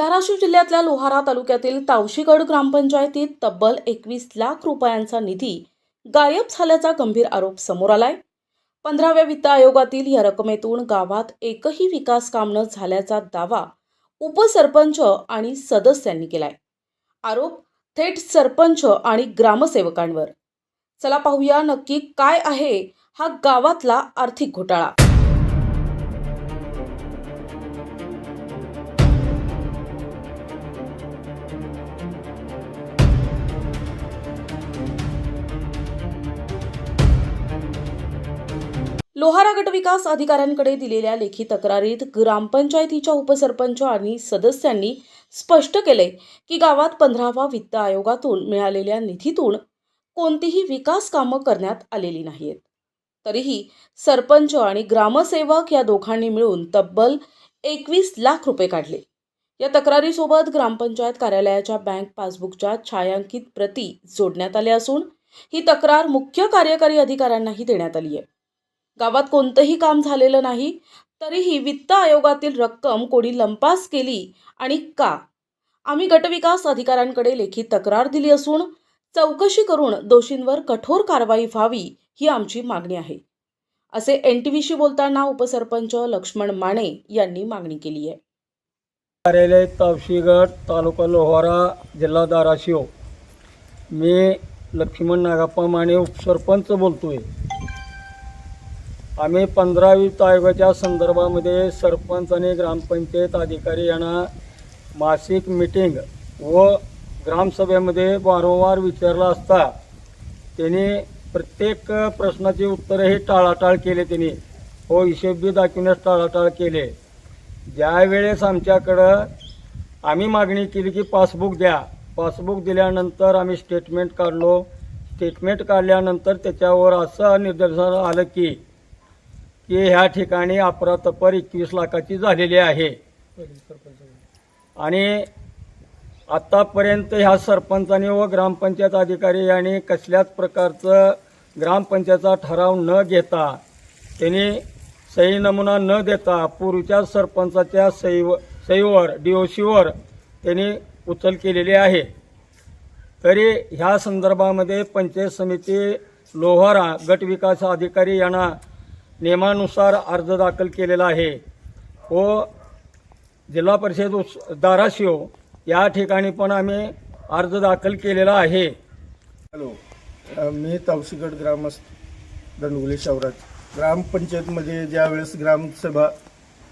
धाराशिव जिल्ह्यातल्या लोहारा तालुक्यातील तावशीगड ग्रामपंचायतीत तब्बल एकवीस लाख रुपयांचा निधी गायब झाल्याचा गंभीर आरोप समोर आलाय. पंधराव्या वित्त आयोगातील या रकमेतून गावात एकही विकास काम न झाल्याचा दावा उपसरपंच आणि सदस्यांनी केलाय. आरोप थेट सरपंच आणि ग्रामसेवकांवर. चला पाहूया नक्की काय आहे हा गावातला आर्थिक घोटाळा. लोहारा गट विकास अधिकाऱ्यांकडे दिलेल्या लेखी तक्रारीत ग्रामपंचायतीच्या उपसरपंच आणि सदस्यांनी स्पष्ट केले की गावात पंधरावा वित्त आयोगातून मिळालेल्या निधीतून कोणतीही विकास कामं करण्यात आलेली नाहीत. तरीही सरपंच आणि ग्रामसेवक या दोघांनी मिळून तब्बल एकवीस लाख रुपये काढले. या तक्रारीसोबत ग्रामपंचायत कार्यालयाच्या बँक पासबुकच्या छायांकित प्रती जोडण्यात आल्या असून ही तक्रार मुख्य कार्यकारी अधिकाऱ्यांनाही देण्यात आली आहे. गावात कोणतंही काम झालेलं नाही तरीही वित्त आयोगातील रक्कम कोणी लंपास केली आणि का? आम्ही गटविकास अधिकाऱ्यांकडे लेखी तक्रार दिली असून चौकशी करून दोषींवर कठोर कारवाई व्हावी ही आमची मागणी आहे. असे एन टी व्हीशी बोलताना उपसरपंच लक्ष्मण माने यांनी मागणी केली आहे. कार्यालय तावशीगड तालुका लोहारा जिल्हा धाराशिव. मी लक्ष्मण नागाप्पा माने उपसरपंच बोलतोय. आम्ही पंधरा वित्त आयोगाच्या संदर्भामध्ये सरपंच आणि ग्रामपंचायत अधिकारी यांना मासिक मिटिंग व ग्रामसभेमध्ये वारंवार विचारला असता त्यांनी प्रत्येक प्रश्नाची उत्तरं हे टाळाटाळ केले त्यांनी. हो हिशेबी दाखविण्यास टाळाटाळ केले. ज्यावेळेस आमच्याकडं आम्ही मागणी केली की पासबुक द्या. पासबुक दिल्यानंतर आम्ही स्टेटमेंट काढलो. स्टेटमेंट काढल्यानंतर त्याच्यावर असं निदर्शन आलं की की ह्या ठिकाणी अफरातफर एकवीस लाखाची झालेली आहे. आणि आत्तापर्यंत ह्या सरपंचाने व ग्रामपंचायत अधिकारी यांनी कसल्याच प्रकारचं ग्रामपंचायतचा ठराव न घेता त्यांनी सही नमुना न देता पूर्वीच्या सरपंचाच्या सहीव सहीवर डी ओ सीवर त्यांनी उचल केलेली आहे. तरी ह्या संदर्भामध्ये पंचायत समिती लोहारा गट विकास अधिकारी यांना नियमानुसार अर्ज दाखल केलेला आहे. व जिल्हा परिषद उस धाराशिव या ठिकाणी पण आम्ही अर्ज दाखल केलेला आहे. हॅलो मी तावशीगड ग्रामस्थ दंडगुले शहरात ग्रामपंचायतमध्ये ज्यावेळेस ग्रामसभा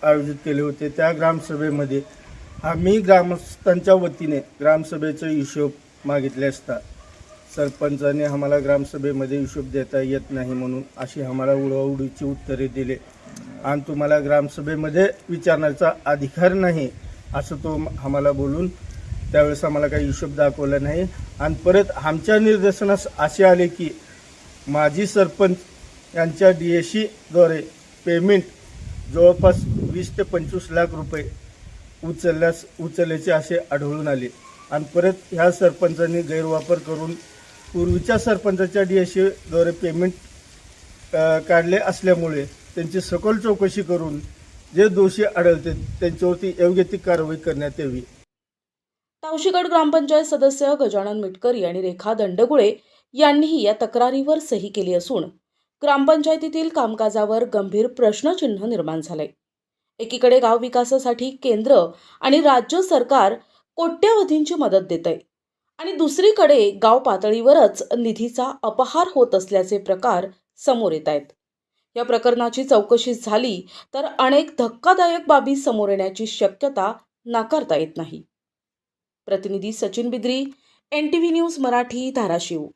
आयोजित केले होते त्या ग्रामसभेमध्ये आम्ही ग्रामस्थांच्या वतीने ग्रामसभेचा हिशोब मागितले असता सरपंचाने आम्हाला ग्रामसभेमध्ये हिशोब देता येत नाही म्हणून अशी आम्हाला उडवाउडीची उत्तरे दिले. आणि तुम्हाला ग्रामसभेमध्ये विचारण्याचा अधिकार नाही असं तो आम्हाला बोलून त्यावेळेस आम्हाला काही हिशोब दाखवला नाही. आणि परत आमच्या निर्देशनास असे आले की माजी सरपंच यांच्या डी एस सीद्वारे पेमेंट जवळपास वीस ते पंचवीस लाख रुपये उचलल्यास उचलल्याचे असे आढळून आले. आणि परत ह्या सरपंचांनी गैरवापर करून पूर्वीच्या सरपंचाच्या डी एस सीद्वारे पेमेंट काढले असल्यामुळे त्यांची सखोल चौकशी करून जे दोषी आढळते त्यांच्यावरती योग्य ती कारवाई करण्यात यावी. तावशीगड ग्रामपंचायत सदस्य गजानन मिटकरी आणि रेखा दंडगुळे यांनीही या तक्रारीवर सही केली असून ग्रामपंचायतीतील कामकाजावर गंभीर प्रश्नचिन्ह निर्माण झाले. एकीकडे गाव विकासासाठी केंद्र आणि राज्य सरकार कोट्यवधींची मदत देत आहे आणि दुसरीकडे गाव पातळीवरच निधीचा अपहार होत असल्याचे प्रकार समोर येत आहेत. या प्रकरणाची चौकशी झाली तर अनेक धक्कादायक बाबी समोर येण्याची शक्यता नाकारता येत नाही. प्रतिनिधी Sachin Bidri N T V news Marathi Dharashiv.